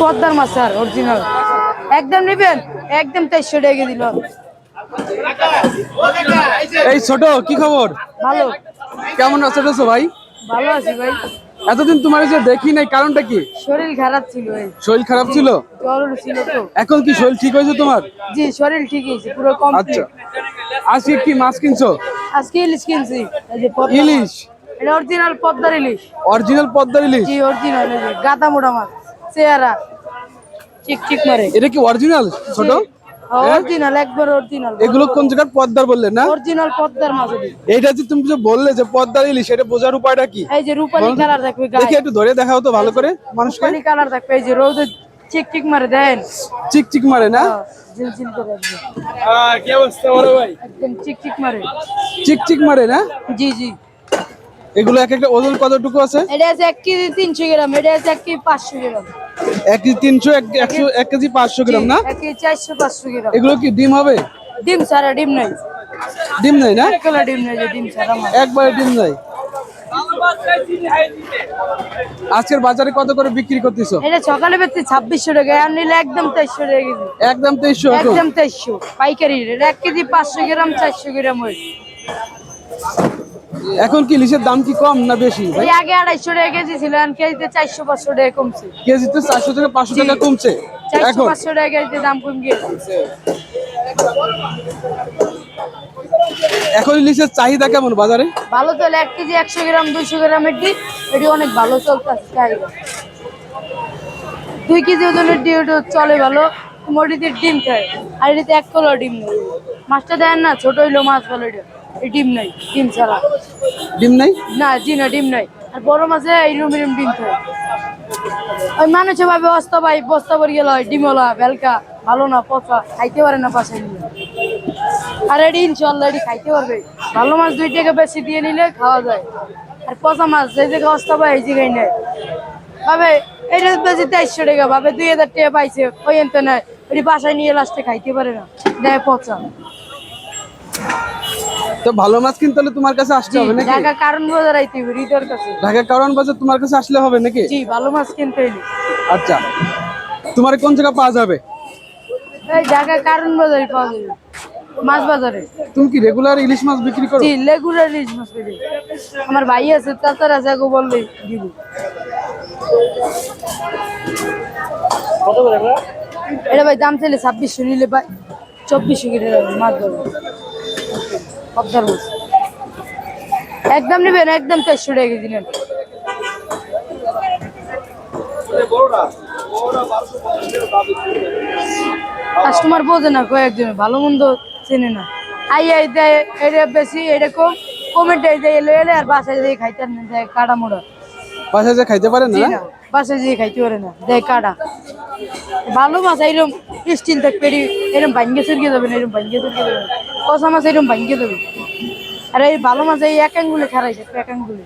পদ্মার মাছ sir original একদম নেবেন? একদম চারশো টাকা দিল এই ছোট কি খবর? ভালো। কেমন আছো ভাই? ভালো আছি ভাই। এতদিন তোমার যে দেখি নাই কারণটা কি? শরীর খারাপ ছিল শরীর খারাপ ছিল? জ্বর ছিল তো। এখন কি শরীর ঠিক হয়েছে তোমার? জি শরীর ঠিক হয়েছে পুরো আচ্ছা। কমপ্লিট আজকে কি মাছ কিনছো? আজকে ইলিশ কিনছি। ইলিশ? এটা অরিজিনাল পদ্মার ইলিশ। অরিজিনাল পদ্মার ইলিশ? জি অরিজিনাল গাদা মোটা মাছ চেহারা। চিক চিক মারে। এটা কি অরিজিনাল ছোট? অরিজিনাল একবার অরিজিনাল এগুলো কোন জায়গার পদ্মার বললেন না? অরিজিনাল পদ্মার মাছ এটি। এইটা যে তুমি যে বললে যে পদ্মার ইলিশ এটা বোঝার উপায়টা কি? এই যে রূপালি কালার দেখবে দেখি একটু ধরে দেখাও তো ভালো করে মানুষকে। রূপালি কালার দেখবে এই যে রোদে চিক চিক মারে দেন। চিক চিক মারে না? ঝিলঝিল করে একদম। কি অবস্থা বড় ভাই? একদম চিক চিক মারে। চিক চিক মারে না? জি জি। এগুলো এক একটা ওজন কতটুকু আছে? এটা আছে এক কেজি তিনশো গ্রাম এটা আছে এক কেজি পাঁচশো গ্রাম। এক কেজি তিনশো এক একশো এক কেজি পাঁচশো গ্রাম না? চারশো পাঁচশো গ্রাম। এগুলো কি ডিম হবে? ডিম ছাড়া ডিম নাই। ডিম নাই না? ডিম নাই ডিম ছাড়া একবারে ডিম নাই। আজকের বাজারে কত করে বিক্রি করতেছো? এটা সকালে বেচছি ছাব্বিশশো টাকা আর নিলে একদম তেইশশো টাকা কেজি। একদম তেইশশো একদম তেইশশো। পাইকারি এক কেজি পাঁচশো গ্রাম চারশো গ্রাম হয়। এখন কি লিচের দাম কি কম না বেশি? ভাই আগে আড়াইশো টাকা কেজি ছিল আর কেজিতে চারশো পাঁচশো টাকা কমছে। কেজিতে চারশো থেকে পাঁচশো টাকা কমছে? চারশো এখন? পাঁচশো টাকা কেজিতে দাম কম গিয়েছে এখন লিচের চাহিদা কেমন বাজারে? ভালো চলে এক কেজি একশো গ্রাম দুইশো গ্রামের ডিম এটি অনেক ভালো চলতেছে চাহিদা। দুই কেজি ওজনের ডিম ওটা চলে ভালো মোটিতে ডিম খায়। আর এটিতে এক কলো ডিম মাছটা দেন না ছোট হইল মাছ ভালো এটা। এই ডিম নাই ডিম ছাড়া। ডিম নাই? না জি না ডিম নাই। আর বড় মাছে এইরকম এরকম ডিম খায় ওই মানুষে ভাবে অস্তা ভাই বস্তা পরে গেল ডিমলা বেলকা ভালো না পচা খাইতে পারে না পাশে নিয়ে। আর এটি ইনশাল্লাহ এটি খাইতে পারবে। ভালো মাছ দুই টাকা বেশি দিয়ে নিলে খাওয়া যায়। আর পচা মাছ যে জায়গায় অস্তা পায় এই জায়গায় নেয়। ভাবে এটা বেশি তেইশশো টাকা ভাবে দুই হাজার টাকা পাইছে ওই এনতে নেয়। এটি বাসায় নিয়ে লাস্টে খাইতে পারে না দেয় পচা। তো ভালো মাছ কিনতে হলে তোমার কাছে আসতে হবে নাকি? ঢাকা কারণ বাজার আইতে হবে হৃদয়ের কাছে। ঢাকা কারণ বাজার তোমার কাছে আসলে হবে নাকি? জি ভালো মাছ কিনতে হইলে। আচ্ছা। তোমার কোন জায়গা পাওয়া যাবে? এই ঢাকা কারণ বাজারে পাওয়া যাবে মাছ বাজারে। তুমি কি রেগুলার ইলিশ মাছ বিক্রি করো? জি লেগুড়া ইলিশ মাছ পেলে আমার ভাই আছে তাছাড়া যাগো বললে দিব। এটা ভাই দাম চাইলে ছাব্বিশশো নিলে ভাই চব্বিশশো যাবে মাছ ধরবে পদ্মার মাছ একদম নেবেন একদম চারশো টাকা কেজি নেন। কাস্টমার বোঝে না কয়েকজনে ভালো মন্দ চেনে না। আই আই দেয় এটা বেশি এটা কম। কমেন্ট দেয় এলো এলে আর বাসায় দিয়ে খাইতে না দেয় কাটা মোড়া। বাসায় যে খাইতে পারেন জি না? বাসায় দিয়ে খাইতে পারে না দেয় কাটা ভালো মাছ এরকম স্টিল থাকবে এরম- এরম ভাঙ্গে চুরকে যাবে না এরম ভাঙ্গে চুরকে যাবে না কষা মাছ এরকম ভাঙিয়ে দেবে। আর এই ভালো মাছ এই এক আঙ্গুলে খারাই এক আঙ্গুলে।